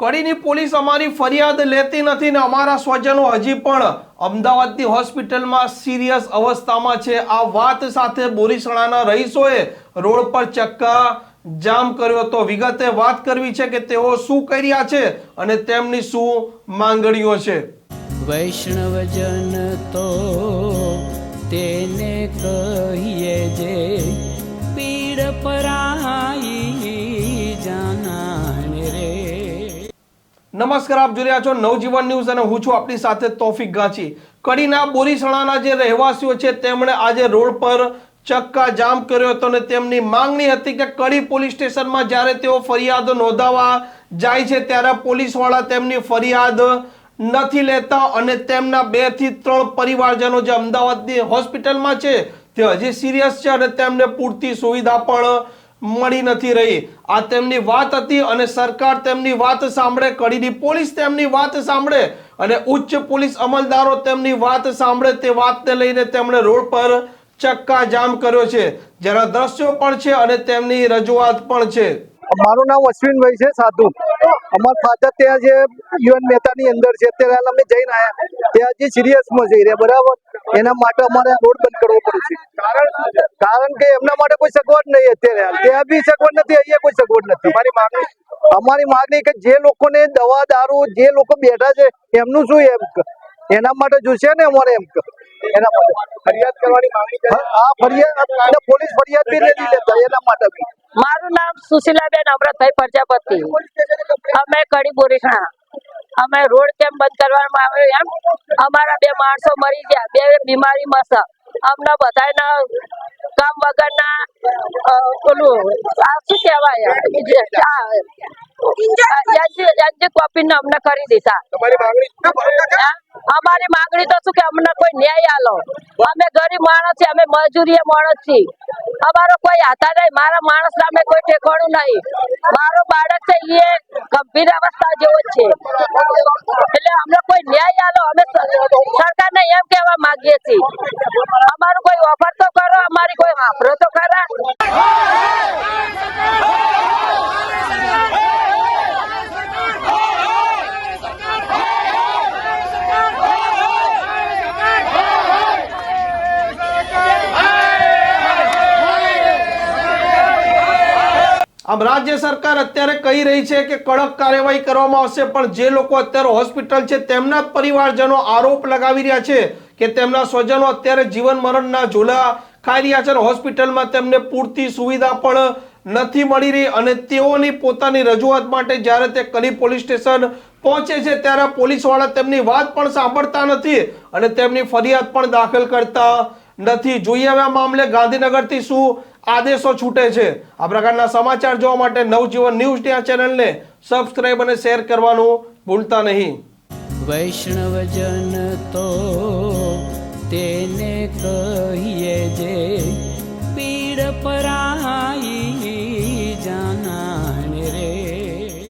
કડીની police અમારી ફરિયાદ લેતી નથી ને અમારા સ્વજનો હજી પણ અમદાવાદની હોસ્પિટલમાં સિરિયસ અવસ્થામાં છે. આ વાત સાથે બોરીસણાના રહીશોએ રોડ પર ચક્કા જામ કર્યો તો વિગતે વાત કરવી છે કે તેઓ શું કર્યા છે અને તેમની શું માંગણીઓ છે? વૈષ્ણવજન તો તેને કહીએ જે પીડ પરાઈ નમસ્કાર, આપ જોઈ રહ્યા છો નવજીવન ન્યૂઝ અને હું છું આપની સાથે તોફિક ગાંચી. કડીના બોરીસણાના જે રહેવાસીઓ છે, તેમણે આજે રોડ પર ચક્કા જામ કર્યો હતો અને તેમની માંગણી હતી કે કડી પોલીસ સ્ટેશનમાં જ્યારે તેઓ ફરિયાદ નોંધાવવા જાય છે, ત્યારે પોલીસવાળા તેમની ફરિયાદ નથી લેતા અને તેમના બેથી ત્રણ પરિવારજનો જે અમદાવાદની હોસ્પિટલમાં છે, તે હજી સિરિયસ છે અને તેમને પૂરતી સુવિધા પણ મળી નથી રહી. આ તેમની વાત હતી અને સરકાર તેમની વાત સાંભળે, કડીની પોલીસ તેમની વાત સાંભળે અને ઉચ્ચ પોલીસ અમલદારો તેમની વાત સાંભળે તે વાતને લઈને તેમણે રોડ પર ચક્કા જામ કર્યો છે. જેના દ્રશ્યો પણ છે અને તેમની રજૂઆત પણ છે. મારું નામ અશ્વિનભાઈ છે, સાધુ. અમાર ફાધર ત્યાં જે યુએન મહેતાની અંદર છે, અત્યારે અમે જઈને આયા. ત્યાં જે સિરિયસમાં જઈ રહ્યા, બરાબર? એના માટે અમારે રોડ બંધ કરવો પડશે કારણ કે એમના માટે કોઈ અત્યારે ત્યાં બી સગવડ નથી અહીંયા કોઈ સગવડ નથી. અમારી માંગણી અમારી માંગણી કે જે લોકોને દવા દારૂ જે લોકો બેઠા છે એમનું શું એમ એના માટે જોશે ને અમારે એમ એના માટે. ફરિયાદ કરવાની માંગણી હા ફરિયાદ અને પોલીસ ફરિયાદ બી નથી લેતા એના માટે બી. મારું નામ સુશીલાબેન અમરતભાઈ પ્રજાપતિ. અમે કડી બોરીસણા અમે રોડ કેમ બંધ કરવામાં આવ્યો એમ? અમારા બે માણસો મરી ગયા. બે બીમારીમાં અમને બધાના કામ વગરના પેલું આ શું કહેવાય? અમને કરી દીધા. અમારી માંગણી તો શું કે અમને કોઈ ન્યાય આલો? અમે ગરીબ માણસ છીએ અમે મજૂરીએ માણસ છીએ. અમારો કોઈ આધાર નહીં મારા માણસ સામે કોઈ ઠેકાણું નહીં. મારો બાળક છે એ ગંભીર અવસ્થા જેવો છે. એટલે અમને કોઈ ન્યાય આલો અમે સરકાર સરકારને એમ કહેવા માંગીએ છીએ. વાપરો તો આમ રાજ્ય સરકાર અત્યારે કહી રહી છે કે કડક કાર્યવાહી કરવામાં આવશે, પણ જે લોકો અત્યારે હોસ્પિટલ છે, તેમના પરિવારજનો આરોપ લગાવી રહ્યા છે કે તેમના સ્વજનો અત્યારે જીવન મરણના ઝોલા ખાઈ રહ્યા હોસ્પિટલમાં તેમને પૂરતી સુવિધા પણ નથી મળી રહી અને તેઓની પોતાની રજૂઆત માટે જ્યારે તે કલી પોલીસ સ્ટેશન પહોંચે છે ત્યારે પોલીસવાળા તેમની વાત પણ સાંભળતા નથી અને તેમની ફરિયાદ પણ દાખલ કરતા નથી. જોઈએ હવે આ મામલે ગાંધીનગરથી શું આદેશો છૂટે છે. આ પ્રકારના સમાચાર જોવા માટે નવજીવન ન્યૂઝ ત્યાં ચેનલને સબસ્ક્રાઇબ અને શેર કરવાનું ભૂલતા નહીં. વૈષ્ણવજન તો તેને કહીએ જે પીડ પરાઈ